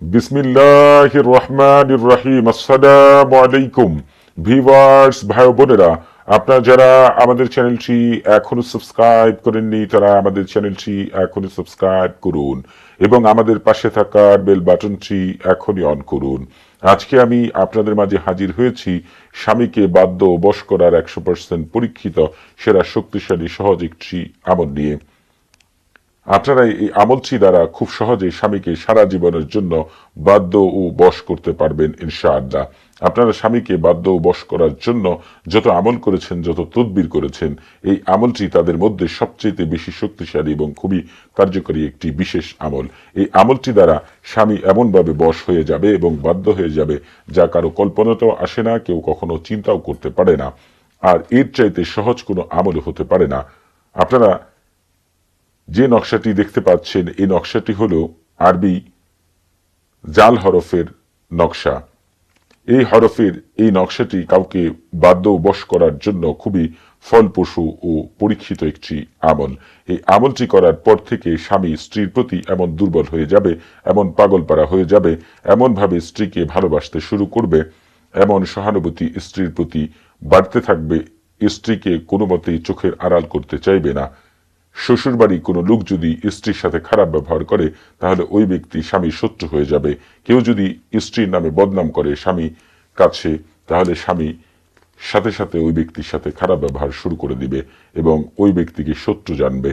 বিসমিল্লাহ রহমান রহিম। আসসালামু আলাইকুম। ভিভার্স ভাই বোনেরা আপনারা যারা আমাদের চ্যানেলটি এখনও সাবস্ক্রাইব করেননি, তারা আমাদের চ্যানেলটি এখনই সাবস্ক্রাইব করুন এবং আমাদের পাশে থাকা বেল বাটনটি এখনই অন করুন। আজকে আমি আপনাদের মাঝে হাজির হয়েছি স্বামীকে বাদ্য ও বশ করার একশো পার্সেন্ট পরীক্ষিত, সেরা, শক্তিশালী, সহজ একটি আমল নিয়ে। আপনারা এই আমলটি দ্বারা খুব সহজে স্বামীকে সারা জীবনের জন্য বাধ্য ও বশ করতে পারবেন, ইনশাআল্লাহ। আপনারা স্বামীকে বাধ্য ও বশ করার জন্য যত আমল করেছেন, যত তদবির করেছেন, এই আমলটি তাদের মধ্যে সবচেয়ে বেশি শক্তিশালী এবং খুবই কার্যকরী একটি বিশেষ আমল। এই আমলটি দ্বারা স্বামী এমনভাবে বশ হয়ে যাবে এবং বাধ্য হয়ে যাবে যা কারও কল্পনাতেও আসে না, কেউ কখনো চিন্তাও করতে পারে না। আর এর চাইতে সহজ কোনো আমল হতে পারে না। আপনারা যে নকশাটি দেখতে পাচ্ছেন, এই নকশাটি হল আরবি জাল হরফের নকশা। এই হরফের, এই নকশাটি কাউকে বাদ্য বশ করার জন্য খুবই ফলপ্রসূ ও পরীক্ষিত একটি আমল। এই আমলটি করার পর থেকে স্বামী স্ত্রীর প্রতি এমন দুর্বল হয়ে যাবে, এমন পাগলপাড়া হয়ে যাবে, এমনভাবে স্ত্রীকে ভালোবাসতে শুরু করবে, এমন সহানুভূতি স্ত্রীর প্রতি বাড়তে থাকবে, স্ত্রীকে কোনো মতেই চোখের আড়াল করতে চাইবে না। শ্বশুরবাড়ি কোনো লোক যদি স্ত্রীর সাথে খারাপ ব্যবহার করে, তাহলে ওই ব্যক্তি স্বামী শত্রু হয়ে যাবে। কেউ যদি স্ত্রীর নামে বদনাম করে স্বামী কাছে, তাহলে স্বামী সাথে সাথে ওই ব্যক্তির সাথে খারাপ ব্যবহার শুরু করে দিবে এবং ওই ব্যক্তিকে শত্রু জানবে।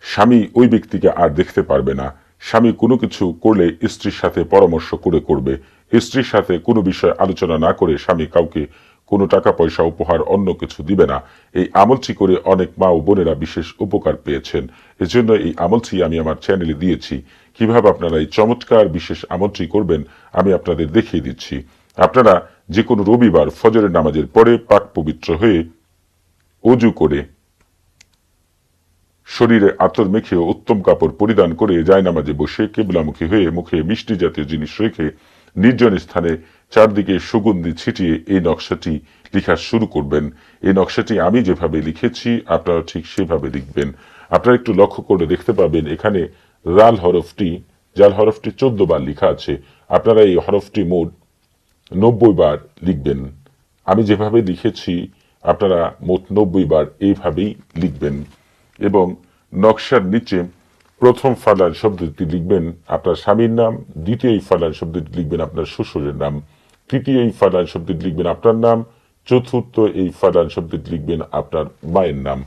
স্বামী ওই ব্যক্তিকে আর দেখতে পারবে না। স্বামী কোনো কিছু করলে স্ত্রীর সাথে পরামর্শ করে করবে। স্ত্রীর সাথে কোনো বিষয় আলোচনা না করে স্বামী কাউকে কোনো টাকা পয়সা উপহার অন্য কিছু দিবে না। এই আমলটি করে অনেক মা ও বোনেরা বিশেষ উপকার পেয়েছেন। এজন্য এই আমলটি আমি আমার চ্যানেলে দিয়েছি। কীভাবে আপনারা এই চমৎকার বিশেষ আমলটি করবেন, আমি আপনাদের দেখিয়ে দিচ্ছি। আপনারা যে কোনো রবিবার ফজরের নামাজের পরে পাক পবিত্র হয়ে অজু করে শরীরে আতর মেখে উত্তম কাপড় পরিধান করে জায়নামাজে বসে কেবলামুখী হয়ে মুখে মিষ্টি জাতীয় জিনিস রেখে নির্জন স্থানে চারদিকে সুগন্ধি ছিটিয়ে এই নকশাটি লেখা শুরু করবেন। এই নকশাটি আমি যেভাবে লিখেছি, আপনারা ঠিক সেভাবে লিখবেন। আপনারা একটু লক্ষ্য করে দেখতে পাবেন, এখানে রাল হরফটি জাল হরফটি চোদ্দ বার লেখা আছে, আপনারা এই হরফটি মোট নব্বই বার লিখবেন। আমি যেভাবে লিখেছি, আপনারা মোট নব্বই বার এইভাবেই লিখবেন এবং নকশার নিচে প্রথম ফালান শব্দটি লিখবেন আপনার স্বামীর নাম, দ্বিতীয় ফালান শব্দটি লিখবেন আপনার শ্বশুরের নাম, তৃতীয় এই ফালান শব্দটি লিখবেন আপনার নাম, চতুর্থ এই ফালান শব্দটি লিখবেন আপনার মায়ের নাম।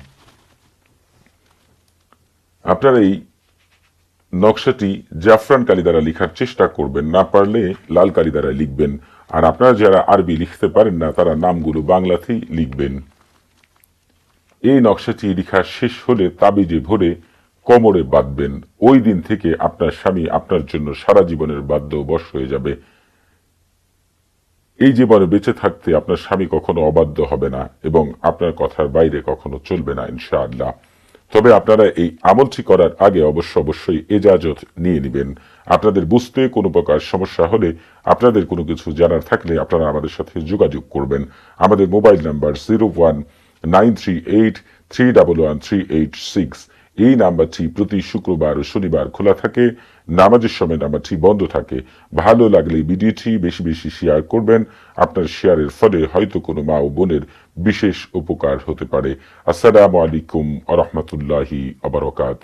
আপনার এই নকশাটি জাফরান কালি দ্বারা লেখার চেষ্টা করবেন, না পারলে লাল কালি দ্বারা লিখবেন। আর আপনারা যারা আরবি লিখতে পারেন না, তারা নামগুলো বাংলাতেই লিখবেন। এই নকশাটি লেখা শেষ হলে তাবিজে ভরে কোমরে বাঁধবেন। ওই দিন থেকে আপনার স্বামী আপনার জন্য সারা জীবনের বাধ্য বশ হয়ে যাবে। এই জীবনে বেঁচে থাকতে আপনার স্বামী কখনো অবাধ্য হবে না এবং আপনার কথার বাইরে কখনো চলবে না, ইনশাআল্লাহ। তবে আপনারা এই আমলটি করার আগে অবশ্য অবশ্যই এজাজত নিয়ে নেবেন। আপনাদের বুঝতে কোনো প্রকার সমস্যা হলে, আপনাদের কোনো কিছু জানার থাকলে আপনারা আমাদের সাথে যোগাযোগ করবেন। আমাদের mobile number zero one nine three eight three double one three eight six. এই নাম্বারটি প্রতি শুক্রবার ও শনিবার খোলা থাকে। নামাজের সময় নাম্বারটি বন্ধ থাকে। ভালো লাগলে ভিডিওটি বেশি বেশি শেয়ার করবেন। আপনার শেয়ারের ফলে হয়তো কোনো মা ও বোনের বিশেষ উপকার হতে পারে। আসসালামু আলাইকুম আ রহমতুল্লাহি আবরকাত